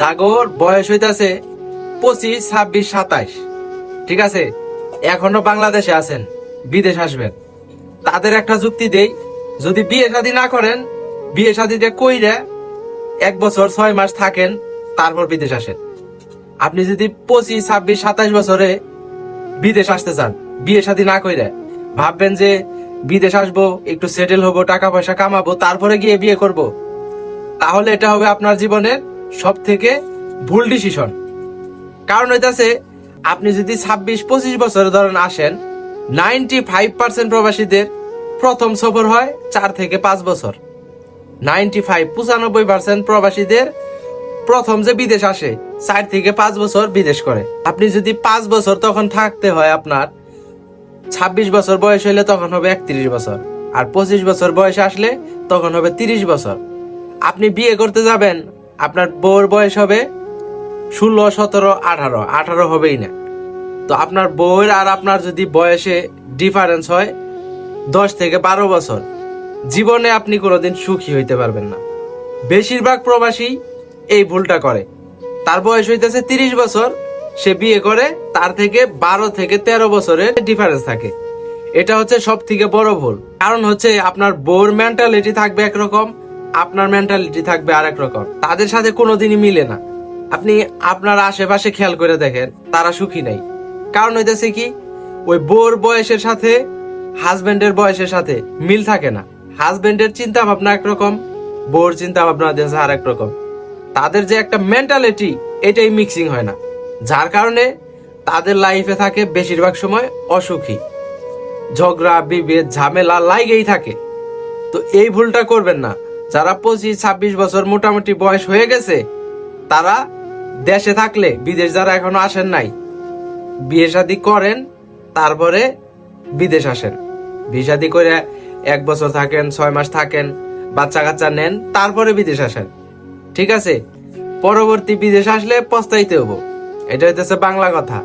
জাগর বয়স হইতাছে পঁচিশ, ছাব্বিশ, সাতাইশ। ঠিক আছে? এখনও বাংলাদেশে আছেন, বিদেশ আসবেন। তাদের একটা যুক্তি দেই, যদি বিয়ে শাদী না করেন, বিয়ে শাদীতে কইরে এক বছর ছয় মাস থাকেন, তারপর বিদেশ আসেন। আপনি যদি পঁচিশ, ছাব্বিশ, সাতাইশ বছরে বিদেশ আসতে চান, বিয়ে শাদী না কইরে, ভাববেন যে বিদেশ আসব, একটু সেটেল হব, টাকা পয়সা কামাবো, তারপরে গিয়ে বিয়ে করব। তাহলে এটা হবে আপনার জীবনের সব থেকে ভুল ডিসিশন কারণ হইতাছে, আপনি যদি ছাব্বিশ, পঁচিশ বছর ধরেন আসেন নাইনটি ফাইভ পার্সেন্ট প্রবাসীদের প্রথম সফর হয় চার থেকে পাঁচ বছর। নাইনটি ফাইভ পঁচানব্বই পার্সেন্ট প্রবাসীদের প্রথম যে বিদেশ আসে, চার থেকে পাঁচ বছর বিদেশ করে। আপনি যদি পাঁচ বছর তখন থাকতে হয় আপনার, ছাব্বিশ বছর বয়স হলে তখন হবে একত্রিশ বছর। আর পঁচিশ বছর বয়সে আসলে তখন হবে তিরিশ বছর। আপনি বিয়ে করতে যাবেন আপনার বউর বয়স হবে ষোলো, সতেরো, আঠারো। আঠারো হবেই না। তো আপনার বউয়ের আর আপনার যদি বয়সে ডিফারেন্স হয়, দশ থেকে বারো বছর, জীবনে আপনি কোনোদিন সুখী হইতে পারবেন না। বেশিরভাগ প্রবাসী এই ভুলটা করে। তার বয়স হইতেছে তিরিশ বছর, সে বিয়ে করে, তার থেকে বারো থেকে তেরো বছরের ডিফারেন্স থাকে। এটা হচ্ছে সব থেকে বড় ভুল। কারণ হচ্ছে আপনার বউর মেন্টালিটি থাকবে একরকম আপনার মেন্টালিটি থাকবে আরেক রকম। তাদের সাথে কোনোদিনই মিলে না। আপনি আপনার আশেপাশে খেয়াল করে দেখেন, তারা সুখী নাই। কারণ হইতেছে কি, ওই বোর বয়সের সাথে, হাজবেন্ডের বয়সের সাথে মিল থাকে না। হাজবেন্ডের চিন্তা ভাবনা একরকম বোর চিন্তা ভাবনা দিয়েছে আরেক রকম। তাদের যে একটা মেন্টালিটি এটাই মিক্সিং হয় না। যার কারণে তাদের লাইফে থাকে বেশিরভাগ সময় অসুখী। ঝগড়া, বিভেদ, ঝামেলা লাইগেই থাকে। তো এই ভুলটা করবেন না। যারা পঁচিশ, ছাব্বিশ বছর মোটামুটি বয়স হয়ে গেছে, তারা দেশে থাকলে, বিদেশ যারা এখনও আসেন নাই, বিয়ে শাদি করেন, তারপরে বিদেশ আসেন। বিয়ে শাদি করে এক বছর থাকেন, ছয় মাস থাকেন বাচ্চা কাচ্চা নেন, তারপরে বিদেশ আসেন। ঠিক আছে? পরবর্তী বিদেশ আসলে পস্তাইতে হব এটা হইতেছে বাংলা কথা।